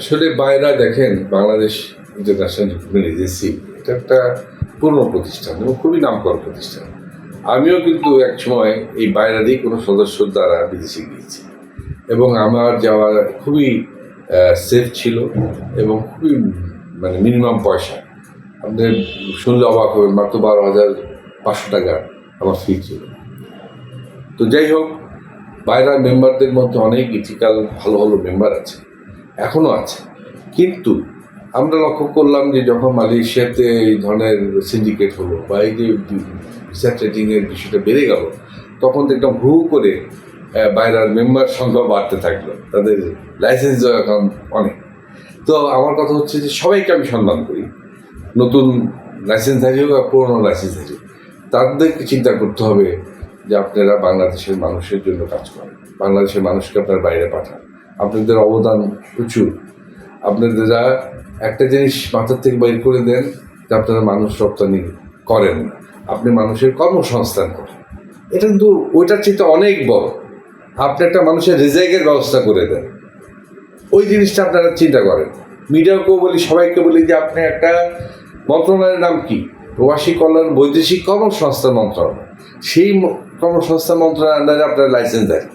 আসলে বাইরা দেখেন, বাংলাদেশ ইন্টারন্যাশনাল রিক্রুটমেন্ট এজেন্সি এটা একটা পুরনো প্রতিষ্ঠান এবং খুবই নামকর প্রতিষ্ঠান। আমিও কিন্তু এক সময় এই বাইরারই কোনো সদস্যর দ্বারা বিদেশে গিয়েছি এবং আমার যাওয়া খুবই সেফ ছিল এবং খুবই মানে মিনিমাম পয়সা। আপনি শুনলে অবাক হবেন, মাত্র বারো হাজার পাঁচশো টাকা আমার ফি ছিল। তো যাই হোক, বাইরের মেম্বারদের মধ্যে অনেক ইথিক্যাল ভালো ভালো মেম্বার আছে। এখনও আছে। কিন্তু আমরা লক্ষ্য করলাম যে যখন মালয়েশিয়াতে এই ধরনের সিন্ডিকেট হলো বা এই যে ভিসা ট্রেডিংয়ের বিষয়টা বেড়ে গেল, তখন দেখলাম হু করে বাইরের মেম্বার সংখ্যা বাড়তে থাকল। তাদের লাইসেন্স দেওয়া এখন অনেক। তো আমার কথা হচ্ছে যে সবাইকে আমি সম্মান করি। নতুন লাইসেন্স লাইসেন্সধারী হোক আর পুরোনো লাইসেন্সধারী তাদেরকে চিন্তা করতে হবে যে আপনারা বাংলাদেশের মানুষের জন্য কাজ করেন। বাংলাদেশের মানুষকে আপনার বাইরে পাঠান। আপনাদের অবদান প্রচুর। আপনারা একটা জিনিস মাথার থেকে বাইর করে দেন যে আপনারা মানুষ রপ্তানি করেন। আপনি মানুষের কর্মসংস্থান করেন। এটা কিন্তু ওইটার চেয়ে অনেক বড়। আপনি একটা মানুষের রেজাইকের ব্যবস্থা করে দেন। ওই জিনিসটা আপনারা চিন্তা করেন। মিডিয়াকেও বলি, সবাইকে বলি যে আপনি একটা মন্ত্রণালয়ের নাম কি? প্রবাসী কল্যাণ বৈদেশিক কর্মসংস্থান মন্ত্রণালয়। সেই কর্মসংস্থান মন্ত্রণালয়ের আপনারা লাইসেন্স দেন।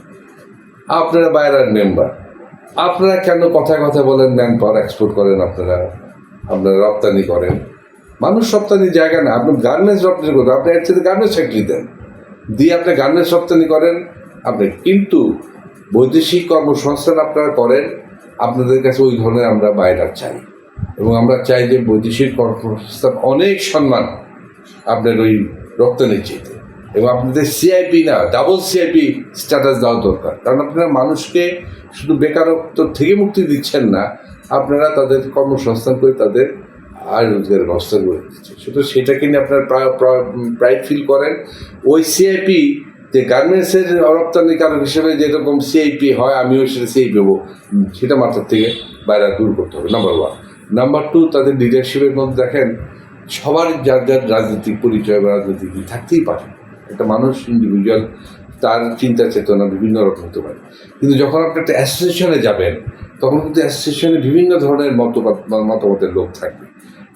আপনারা বাইরের মেম্বার আপনারা কেন কথায় কথা বলেন ম্যান পাওয়ার এক্সপোর্ট করেন আপনারা? আপনারা রপ্তানি করেন। মানুষ রপ্তানির জায়গা না, আপনি গার্মেন্টস রপ্তানি করেন, আপনি এর থেকে গার্মেন্টস ফ্যাক্টরি দেন। দিয়ে আপনি গার্মেন্টস রপ্তানি করেন, আপনি কিন্তু বৈদেশিক কর্মসংস্থান আপনারা করেন, আপনাদের কাছে ওই ধরনের আমরা বাইরে চাই। এবং আমরা চাই যে বৈদেশিক কর্মসংস্থান অনেক সম্মান আপনার ওই রপ্তানির চেয়েতে এবং আপনাদের সিআইপি না ডাবল সিআইপি স্ট্যাটাস দেওয়া দরকার। কারণ আপনারা মানুষকে শুধু বেকারত্ব থেকে মুক্তি দিচ্ছেন না, আপনারা তাদের কর্মসংস্থান করে তাদের আর রোজগারের ব্যবস্থা করে দিচ্ছে শুধু সেটাকে নিয়ে আপনারা প্রাইড ফিল করেন। ওই সিআইপি যে গার্মেন্টসের রপ্তানিকারক হিসেবে যেরকম সিআইপি হয়, আমিও সেটা সিআইপি হব। সেটা মাথার থেকে বাইরে দূর করতে হবে নাম্বার ওয়ান নাম্বার টু তাদের লিডারশিপের মধ্যে দেখেন, সবার যার যার রাজনৈতিক পরিচয় বা রাজনৈতিক থাকতেই পারে। একটা মানুষ ইন্ডিভিজুয়াল তার চিন্তা চেতনা বিভিন্ন রকম হতে পারে। কিন্তু যখন আপনি একটা অ্যাসোসিয়েশনে যাবেন, তখন কিন্তু অ্যাসোসিয়েশনে বিভিন্ন ধরনের মতবাদ, মতামতের লোক থাকবে।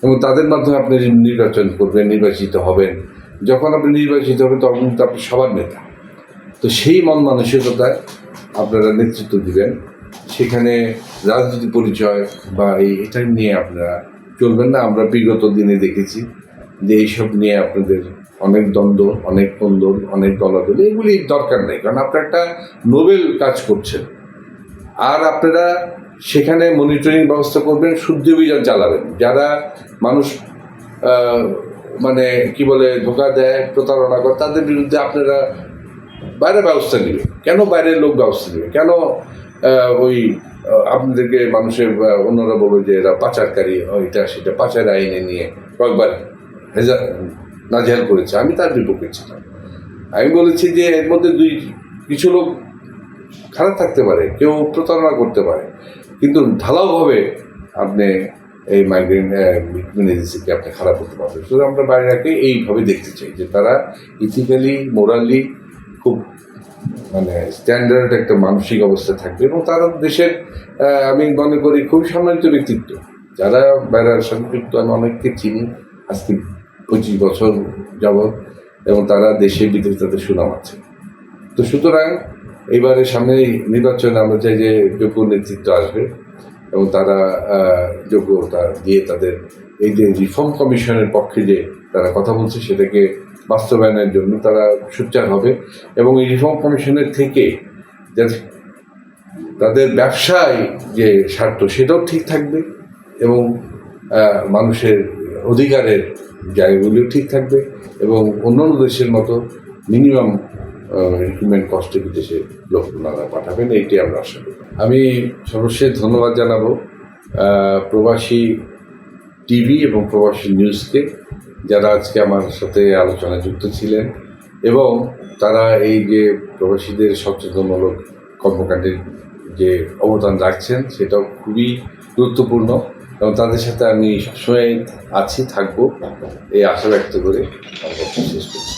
এবং তাদের মাধ্যমে আপনি নির্বাচন করবেন, নির্বাচিত হবেন। যখন আপনি নির্বাচিত হবেন, তখন কিন্তু আপনি সবার নেতা। তো সেই মন মানসিকতায় আপনারা নেতৃত্ব দিবেন। সেখানে রাজনীতি পরিচয় বা এই এটা নিয়ে আপনারা চলবেন না। আমরা বিগত দিনে দেখেছি যে এইসব নিয়ে আপনাদের অনেক দ্বন্দ্ব, অনেক কন্দল, অনেক দলাদল এগুলি দরকার নেই, কারণ আপনারা একটা নোবেল কাজ করছেন। আর আপনারা সেখানে মনিটরিং ব্যবস্থা করবেন শুদ্ধ অভিযান চালাবেন। যারা মানুষ মানে কি বলে, ধোকা দেয়, প্রতারণা করে, তাদের বিরুদ্ধে আপনারা বাইরে ব্যবস্থা নেবে কেন বাইরের লোক ব্যবস্থা নেবে কেন ওই আপনাদেরকে মানুষের অন্যরা বলবে যে এরা পাচারকারী ওইটা সেটা পাচার আইনে নিয়ে কয়েকবার নাজেহাল করেছে, আমি তার বিপক্ষে ছিলাম। আমি বলেছি যে এর মধ্যে দুই, কিছু লোক খারাপ থাকতে পারে, কেউ প্রতারণা করতে পারে, কিন্তু ঢালাওভাবে আপনি এই মাইগ্রেন এজেন্সিকে আপনি খারাপ করতে পারবেন। শুধু আমরা বাইরেকে এইভাবে দেখতে চাই যে তারা ইথিক্যালি মোরালি খুব মানে স্ট্যান্ডার্ড একটা মানসিক অবস্থা থাকবে এবং তারা দেশের আমি মনে করি খুব সম্মানিত ব্যক্তিত্ব। যারা বাইরের সাথে যুক্ত আমি অনেককে চিনি, আজকে পঁচিশ বছর যাবৎ এবং তারা দেশে বিদেশে তাদের সুনাম আছে। তো সুতরাং এবারে সামনে নির্বাচনে আমরা চাই যে যোগ্য নেতৃত্ব আসবে এবং তারা যোগ্যতা দিয়ে তাদের এই যে রিফর্ম কমিশনের পক্ষে যে তারা কথা বলছে সেটাকে বাস্তবায়নের জন্য তারা সোচ্চার হবে এবং এই রিফর্ম কমিশনের থেকে তাদের ব্যবসায় যে স্বার্থ সেটাও ঠিক থাকবে এবং মানুষের অধিকারের জায়গাগুলিও ঠিক থাকবে এবং অন্যান্য দেশের মতো মিনিমাম রিক্রুটমেন্ট কস্টে বিদেশে লোক পাঠাবেন, এইটাই আমরা আশা করি। আমি সর্বশেষ ধন্যবাদ জানাব প্রবাসী টিভি এবং প্রবাসী নিউজকে, যারা আজকে আমার সাথে আলোচনায় যুক্ত ছিলেন এবং তারা এই যে প্রবাসীদের সচেতনমূলক কর্মকাণ্ডের যে অবদান রাখছেন, সেটাও খুবই গুরুত্বপূর্ণ। এবং তাদের সাথে আমি সবসময় আছি থাকব। এই আশা ব্যক্ত করে শেষ করছি।